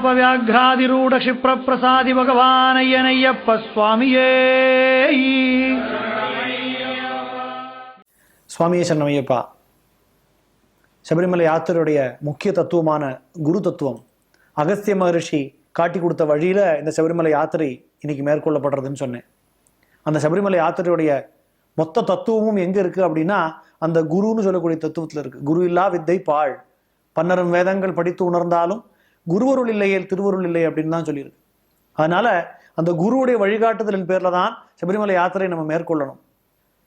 கஜாபவியாகிராதிரூட க்ஷிப்ரப்பிரசாதி பகவானையனையப்ப சுவாமியே சுவாமியே சன்னமையப்பா சபரிமலை யாத்திரையுடைய முக்கிய தத்துவமான குரு தத்துவம் அகஸ்திய மகரிஷி காட்டி கொடுத்த வழியில இந்த சபரிமலை யாத்திரை இன்னைக்கு மேற்கொள்ளப்படுறதுன்னு சொன்னேன். அந்த சபரிமலை யாத்திரையுடைய மொத்த தத்துவமும் எங்க இருக்கு அப்படின்னா அந்த குருன்னு சொல்லக்கூடிய தத்துவத்துல இருக்கு. குரு இல்லா வித்தை பாழ். பன்னரும் வேதங்கள் படித்து உணர்ந்தாலும் குருவருள் இல்லையே திருவருள் இல்லை அப்படின்னு தான் சொல்லியிருக்கு. அதனால அந்த குருவுடைய வழிகாட்டுதலின் பேரில் தான் சபரிமலை யாத்திரையை நம்ம மேற்கொள்ளணும்.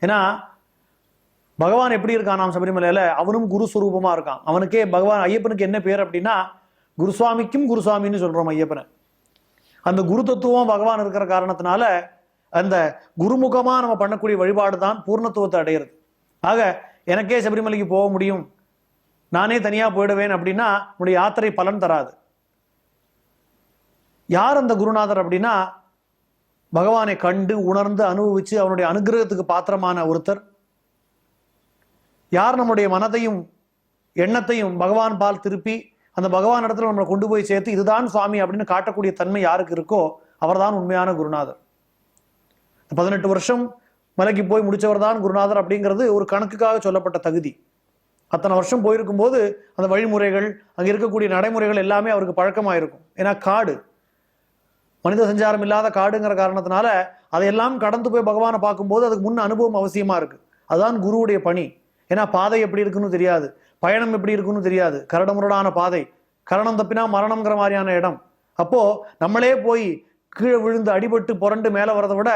ஏன்னா பகவான் எப்படி இருக்கான் நாம் சபரிமலையில? அவனும் குரு சுரூபமாக இருக்கான். அவனுக்கே பகவான் ஐயப்பனுக்கு என்ன பேர் அப்படின்னா குருசுவாமிக்கும் குருசுவாமின்னு சொல்கிறோம் ஐயப்பனை. அந்த குரு தத்துவம் பகவான் இருக்கிற காரணத்தினால அந்த குருமுகமாக நம்ம பண்ணக்கூடிய வழிபாடு தான் பூர்ணத்துவத்தை அடையிறது. ஆக எனக்கே சபரிமலைக்கு போக முடியும். நானே தனியாக போயிடுவேன் அப்படின்னா உன்னுடைய யாத்திரை பலன் தராது. யார் அந்த குருநாதர் அப்படின்னா? பகவானை கண்டு உணர்ந்து அனுபவிச்சு அவனுடைய அனுகிரகத்துக்கு பாத்திரமான ஒருத்தர். யார் நம்முடைய மனதையும் எண்ணத்தையும் பகவான் பால் திருப்பி அந்த பகவான் இடத்துல நம்மளை கொண்டு போய் சேர்த்து இதுதான் சுவாமி அப்படின்னு காட்டக்கூடிய தன்மை யாருக்கு இருக்கோ அவர்தான் உண்மையான குருநாதர். பதினெட்டு வருஷம் மலைக்கு போய் முடிச்சவர் தான் குருநாதர் அப்படிங்கிறது ஒரு கணக்குக்காக சொல்லப்பட்ட தகுதி. அத்தனை வருஷம் போயிருக்கும் போது அந்த வழிமுறைகள் அங்கே இருக்கக்கூடிய நடைமுறைகள் எல்லாமே அவருக்கு பழக்கமாக இருக்கும் ஏன்னா காடு. மனித சஞ்சாரம் இல்லாத காடுங்கிற காரணத்தினால அதையெல்லாம் கடந்து போய் பகவானை பார்க்கும்போது அதுக்கு முன் அனுபவம் அவசியமாக இருக்குது அதுதான் குருவுடைய பணி. ஏன்னா பாதை எப்படி இருக்குன்னு தெரியாது. பயணம் எப்படி இருக்குன்னு தெரியாது. கரடமுரடான பாதை. கரணம் தப்பினா மரணம்ங்கிற மாதிரியான இடம். அப்போது நம்மளே போய் கீழே விழுந்து அடிபட்டு புரண்டு மேலே வரதை விட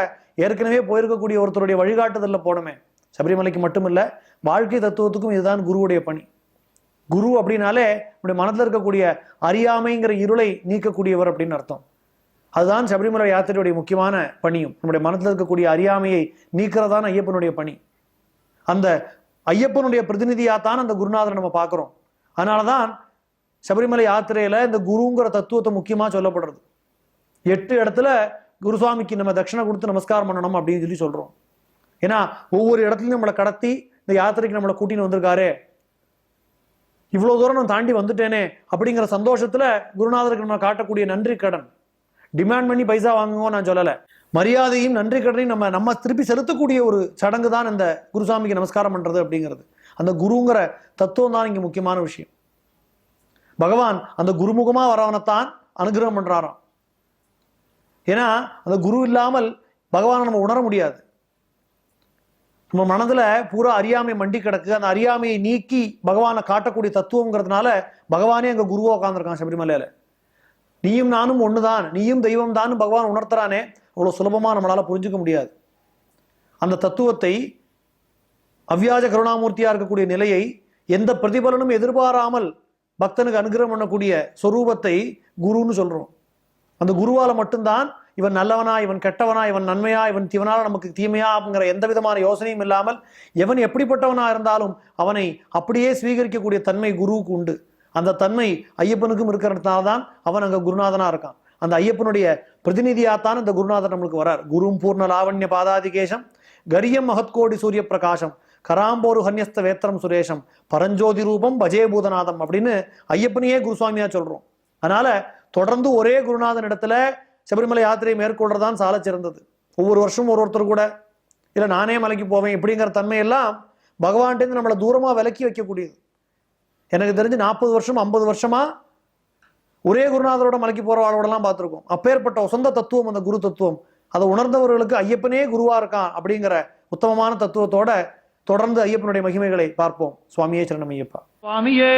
ஏற்கனவே போயிருக்கக்கூடிய ஒருத்தருடைய வழிகாட்டுதலில் போனோமே. சபரிமலைக்கு மட்டுமில்ல வாழ்க்கை தத்துவத்துக்கும் இதுதான் குருவுடைய பணி. குரு அப்படின்னாலே நம்முடைய மனதில் இருக்கக்கூடிய அறியாமைங்கிற இருளை நீக்கக்கூடியவர் அப்படின்னு அர்த்தம். அதுதான் சபரிமலை யாத்திரையுடைய முக்கியமான பணியும். நம்முடைய மனத்தில் இருக்கக்கூடிய அறியாமையை நீக்கிறதான் ஐயப்பனுடைய பணி. அந்த ஐயப்பனுடைய பிரதிநிதியாத்தான் அந்த குருநாதரை நம்ம பார்க்குறோம். அதனாலதான் சபரிமலை யாத்திரையில இந்த குருங்கிற தத்துவத்தை முக்கியமா சொல்லப்படுறது. எட்டு இடத்துல குருசுவாமிக்கு நம்ம தட்சிணை கொடுத்து நமஸ்காரம் பண்ணணும் அப்படின்னு சொல்லி சொல்றோம். ஏன்னா ஒவ்வொரு இடத்துலையும் நம்மளை கடத்தி இந்த யாத்திரைக்கு நம்மளை கூட்டின்னு வந்திருக்காரு. இவ்வளவு தூரம் நான் தாண்டி வந்துட்டேனே அப்படிங்கிற சந்தோஷத்துல குருநாதருக்கு நம்ம காட்டக்கூடிய நன்றி கடன். டிமாண்ட் பண்ணி பைசா வாங்குவோம் நான் சொல்லலை. மரியாதையும் நன்றி கடனையும் நம்ம நம்ம திருப்பி செலுத்தக்கூடிய ஒரு சடங்கு தான் இந்த குருசாமிக்கு நமஸ்காரம் பண்றது அப்படிங்கிறது. அந்த குருங்கிற தத்துவம் தான் இங்கே முக்கியமான விஷயம். பகவான் அந்த குருமுகமா வரவனைத்தான் அனுகிரகம் பண்றாராம். ஏன்னா அந்த குரு இல்லாமல் பகவானை நம்ம உணர முடியாது. நம்ம மனதுல பூரா அறியாமை மண்டி கிடக்கு. அந்த அறியாமையை நீக்கி பகவானை காட்டக்கூடிய தத்துவங்கிறதுனால பகவானே அங்கே குருவா உட்காந்துருக்கான் சபரிமலையில. நீயும் நானும் ஒன்று தான் நீயும் தெய்வம் தான் பகவான் உணர்த்துறானே. அவ்வளோ சுலபமாக நம்மளால் புரிஞ்சுக்க முடியாது. அந்த தத்துவத்தை அவ்வியாஜ கருணாமூர்த்தியாக இருக்கக்கூடிய நிலையை எந்த பிரதிபலனும் எதிர்பாராமல் பக்தனுக்கு அனுகிரகம் பண்ணக்கூடிய சொரூபத்தை குருன்னு சொல்கிறோம் அந்த குருவால் மட்டும்தான் இவன் நல்லவனா இவன் கெட்டவனா இவன் நன்மையா இவன் தீவனால நமக்கு தீமையா அப்படிங்கிற எந்த விதமான யோசனையும் இல்லாமல் எவன் எப்படிப்பட்டவனாக இருந்தாலும் அவனை அப்படியே ஸ்வீகரிக்கக்கூடிய தன்மை குருவுக்கு உண்டு. அந்த தன்மை ஐயப்பனுக்கும் இருக்கிறதுனால தான் அவன் அங்கே குருநாதனாக இருக்கான். அந்த ஐயப்பனுடைய பிரதிநிதியாகத்தான் இந்த குருநாதர் நம்மளுக்கு வரார் குரும் பூர்ண லாவண்ய பாதாதிகேசம் கரியம் மகத்கோடி சூரிய பிரகாசம் கராம்போரு ஹன்யஸ்த வேத்திரம் சுரேஷம் பரஞ்சோதி ரூபம் பஜே பூதநாதம் அப்படின்னு ஐயப்பனையே குருசுவாமியாக சொல்கிறோம் அதனால் தொடர்ந்து ஒரே குருநாதன் இடத்துல சபரிமலை யாத்திரை மேற்கொள்றதான் சால சிறந்தது. ஒவ்வொரு வருஷமும் ஒரு ஒருத்தர் கூட. இல்லை நானே மலைக்கு போவேன். இப்படிங்கிற தன்மையெல்லாம் பகவான்கிட்டேருந்து நம்மளை தூரமாக விலக்கி வைக்கக்கூடியது. எனக்கு தெரிஞ்சு நாற்பது வருஷம் ஐம்பது வருஷமா ஒரே குருநாதரோட மலைக்கு போறவாளோடலாம் பார்த்துருக்கோம். அப்பேற்பட்ட சொந்த தத்துவம் அந்த குரு தத்துவம். அதை உணர்ந்தவர்களுக்கு ஐயப்பனே குருவா இருக்கான் அப்படிங்கிற உத்தமமான தத்துவத்தோட தொடர்ந்து ஐயப்பனுடைய மகிமைகளை பார்ப்போம். சுவாமியே சரணம் ஐயப்பா. சுவாமியே